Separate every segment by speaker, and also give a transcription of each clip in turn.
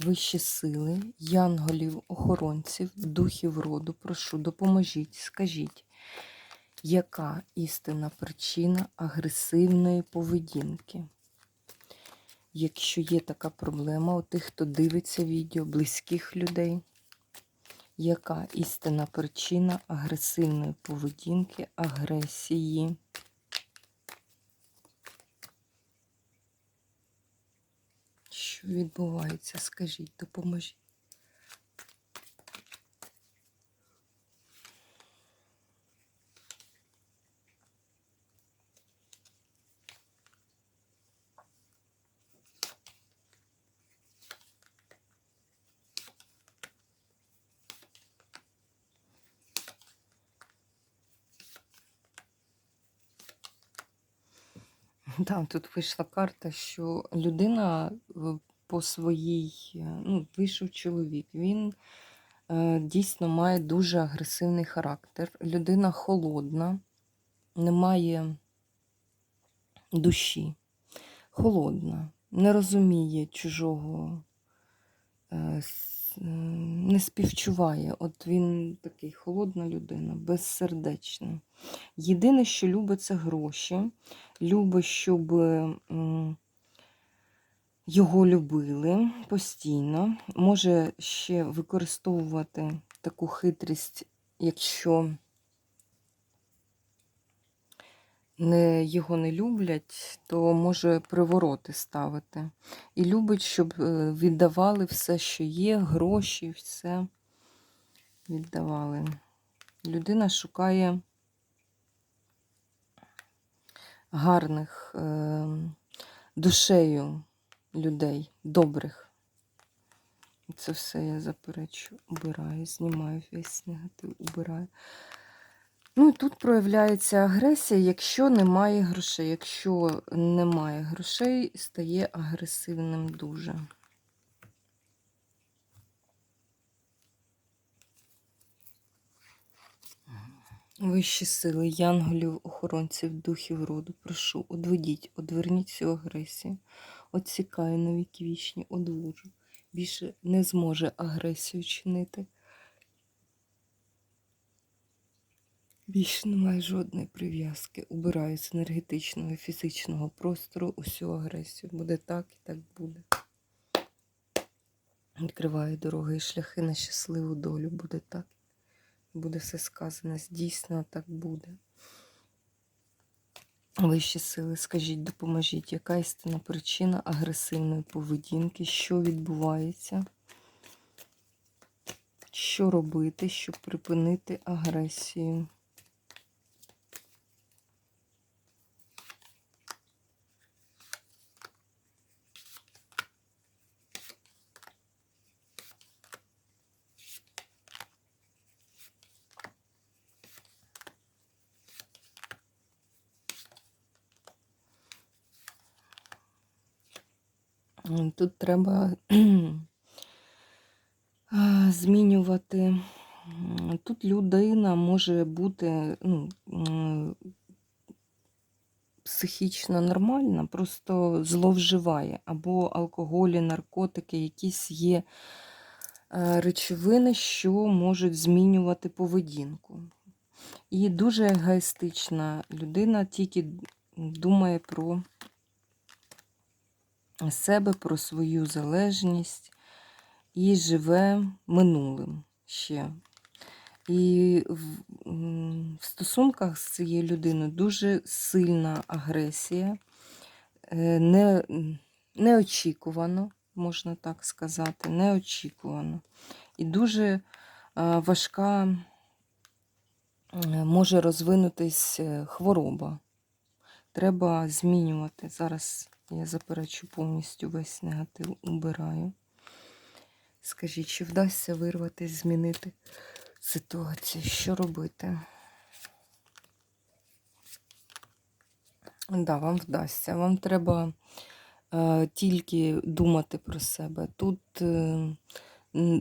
Speaker 1: вищі сили, янголів, охоронців, духів роду, прошу, допоможіть, скажіть, яка істинна причина агресивної поведінки? Якщо є така проблема у тих, хто дивиться відео, близьких людей, яка істинна причина агресивної поведінки, агресії? Що відбувається? Скажіть, допоможіть. Да, тут вийшла карта, що людина в- по своїй, е, ну, вийшов чоловік. Він е, дійсно має дуже агресивний характер. Людина холодна, не має душі, холодна, не розуміє чужого, е, е, не співчуває. От він такий холодна людина, безсердечна. Єдине, що любить, це гроші. Любить, щоб м, його любили постійно. Може ще використовувати таку хитрість, якщо не, його не люблять, то може привороти ставити. І любить, щоб е, віддавали все, що є, гроші, все віддавали. Людина шукає гарних е, душею людей, добрих. Це все я заперечу, убираю, знімаю весь негатив, убираю. Ну і тут проявляється агресія, якщо немає грошей. Якщо немає грошей, стає агресивним дуже. Вищі сили, янголів, охоронців, духів роду, прошу, одведіть, одверніть цю агресію. Отсікаю на віки вічні, одвожу. Більше не зможе агресію чинити. Більше немає жодної прив'язки. Убираю з енергетичного і фізичного простору усю агресію. Буде так і так буде. Відкриваю дороги і шляхи на щасливу долю. Буде так. Буде все сказане. Дійсно так буде. Вищі сили, скажіть, допоможіть, яка істинна причина агресивної поведінки, що відбувається, що робити, щоб припинити агресію. Тут треба змінювати. Тут людина може бути ну, психічно нормальна, просто зловживає. Або алкоголі, наркотики, якісь є е, речовини, що можуть змінювати поведінку. І дуже егоїстична людина тільки думає про себе, про свою залежність і живе минулим ще. І в, в стосунках з цією людиною дуже сильна агресія, е, не, неочікувано, можна так сказати, неочікувано. І дуже е, важка е, може розвинутись хвороба. Треба змінювати. Зараз я заперечу повністю весь негатив убираю. Скажіть, чи вдасться вирватися, змінити ситуацію? Що робити? Да, вам вдасться. Вам треба е, тільки думати про себе. Тут е,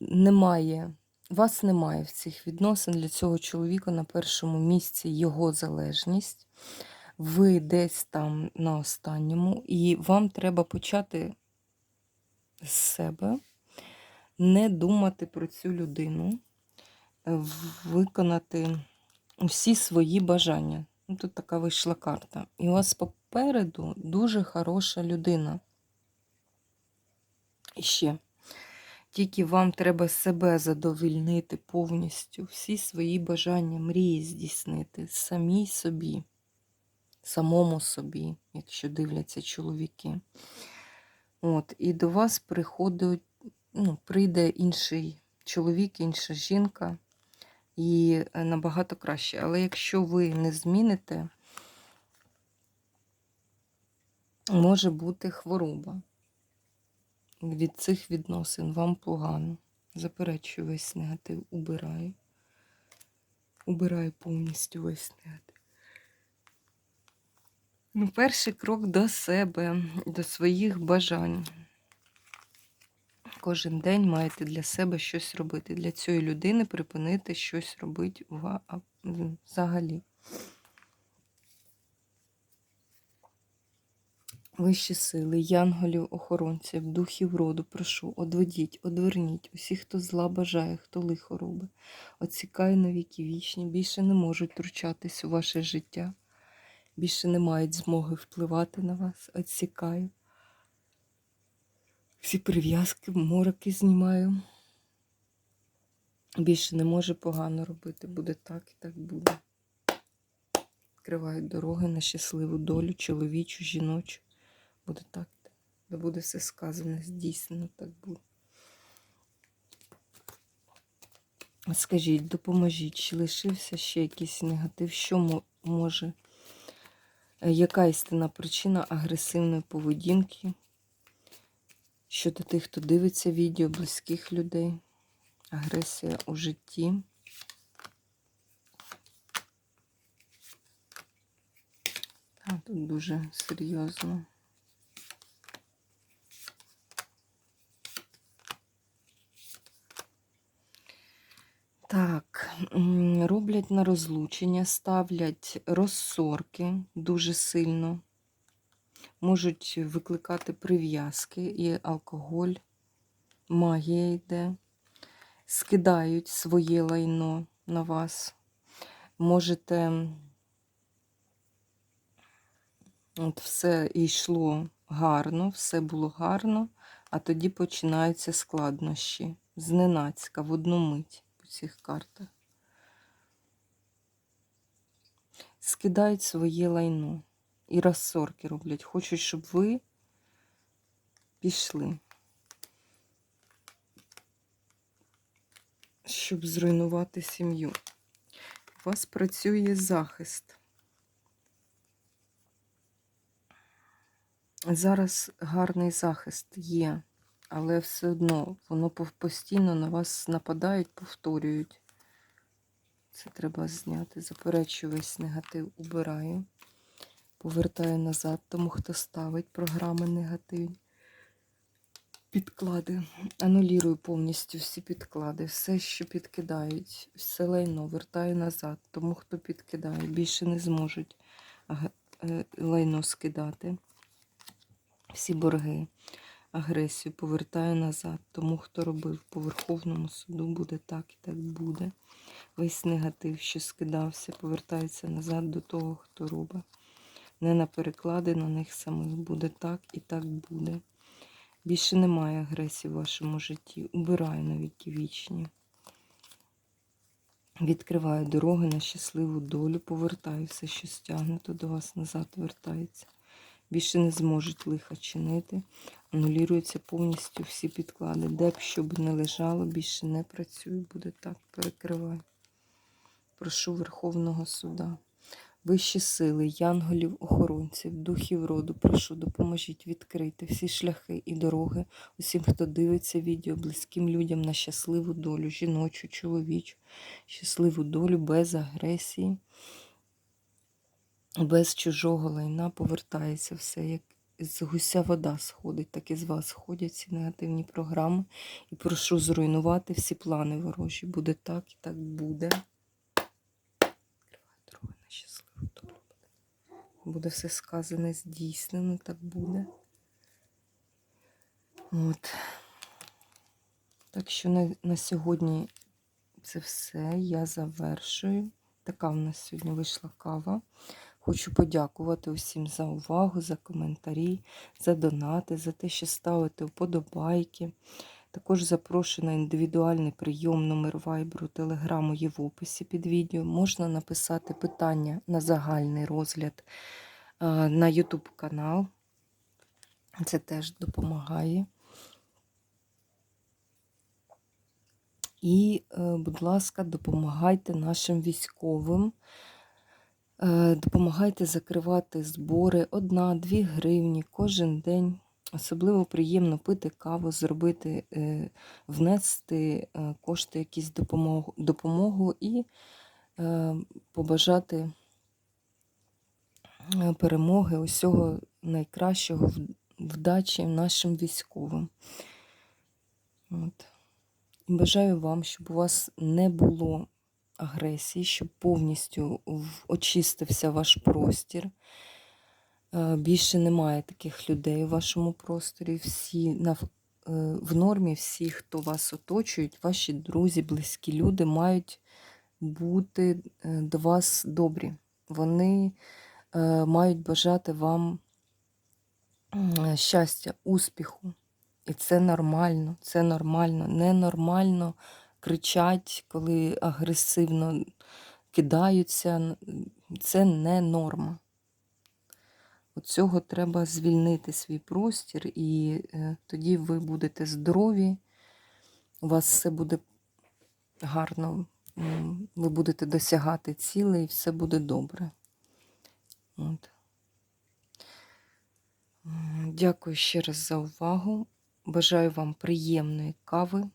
Speaker 1: немає, вас немає в цих відносин для цього чоловіка на першому місці його залежність. Ви десь там на останньому, і вам треба почати з себе, не думати про цю людину, е, виконати всі свої бажання. Ну, Тут така вийшла карта. І у вас попереду дуже хороша людина. І ще. Тільки вам треба себе задовільнити повністю, всі свої бажання, мрії здійснити самій собі, самому собі, якщо дивляться чоловіки. От, і до вас приходить, ну, прийде інший чоловік, інша жінка, і е, набагато краще. Але якщо ви не зміните, може бути хвороба. Від цих відносин вам погано. Заперечую весь негатив, убираю. Убираю повністю весь негатив. Ну, перший крок до себе, до своїх бажань. Кожен день маєте для себе щось робити. Для цієї людини припинити щось робити взагалі. Вищі сили, янголів, охоронців, духів роду, прошу, одведіть, одверніть усіх, хто зла бажає, хто лихо робить. Отсікаю на віки вічні, більше не можуть втручатись у ваше життя, більше не мають змоги впливати на вас. Отсікаю. Всі прив'язки, мороки знімаю. Більше не може погано робити. Буде так і так буде. Відкривають дороги на щасливу долю, чоловічу, жіночу. Буде так. Да буде все сказане, здійснено, так буде. Скажіть, допоможіть, чи лишився ще якийсь негатив, що може, яка істинна причина агресивної поведінки щодо тих, хто дивиться відео, близьких людей, агресія у житті. Тут дуже серйозно. Так, м, роблять на розлучення, ставлять розсорки дуже сильно, можуть викликати прив'язки і алкоголь, магія йде, скидають своє лайно на вас. Можете От все йшло гарно, все було гарно, а тоді починаються складнощі. Зненацька, в одну мить по цих картах. Скидають своє лайно і розсорки роблять. Хочуть, щоб ви пішли. Щоб зруйнувати сім'ю. У вас працює захист. Зараз гарний захист є, але все одно воно постійно на вас нападають, повторюють. Це треба зняти. Заперечую весь негатив, убираю. Повертаю назад тому, хто ставить програми негативні. Підклади. Анулірую повністю всі підклади, все, що підкидають, все лайно вертаю назад, тому хто підкидає. Більше не зможуть е, лайно скидати всі борги, агресію повертаю назад. Тому, хто робив по Верховному суду, буде так і так буде. Весь негатив, що скидався, повертається назад до того, хто робить. Не на переклади на них самих буде так і так буде. Більше немає агресії в вашому житті. Убираю навіть вічні. Відкриваю дороги на щасливу долю, повертаю все, що стягнуто до вас назад вертається більше не зможуть лиха чинити. Анулюються повністю всі підклади. Де б щоб не лежало, більше не працює. Буде так, перекриваю. Прошу Верховного суда Вищі сили, янголів, охоронців, духів роду, прошу, допоможіть відкрити всі шляхи і дороги усім, хто дивиться відео, близьким людям на щасливу долю, жіночу, чоловічу, щасливу долю без агресії, без чужого лайна повертається все, як з гуся вода сходить, так і з вас сходять ці негативні програми. І прошу зруйнувати всі плани ворожі. Буде так і так буде. Буде все сказане, здійснено, так буде. От. Так що на, на сьогодні це все. Я завершую. Така в нас сьогодні вийшла кава. Хочу подякувати усім за увагу, за коментарі, за донати, за те, що ставите вподобайки. Також запрошую на індивідуальний прийом номер вайберу, телеграму є в описі під відео. Можна написати питання на загальний розгляд на YouTube канал. Це теж допомагає. І, е, будь ласка, допомагайте нашим військовим. Е, Допомагайте закривати збори 1-2 гривні кожен день. Особливо приємно пити каву, зробити, е, внести е, кошти, якісь допомогу, допомогу і побажати перемоги, усього найкращого, вдачі нашим військовим. От. Бажаю вам, щоб у вас не було агресії, щоб повністю очистився ваш простір. Е, Більше немає таких людей у вашому просторі. Всі е, в нормі, всі, хто вас оточують, ваші друзі, близькі люди мають бути е, до вас добрі. Вони мають бажати вам щастя, успіху. І це нормально, це нормально. Ненормально кричать, коли агресивно кидаються. Це не норма. От цього треба звільнити свій простір, і е, тоді ви будете здорові, у вас все буде гарно, ви будете досягати цілей, і все буде добре. От. Дякую ще раз за увагу. Бажаю вам приємної кави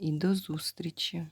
Speaker 1: і до зустрічі!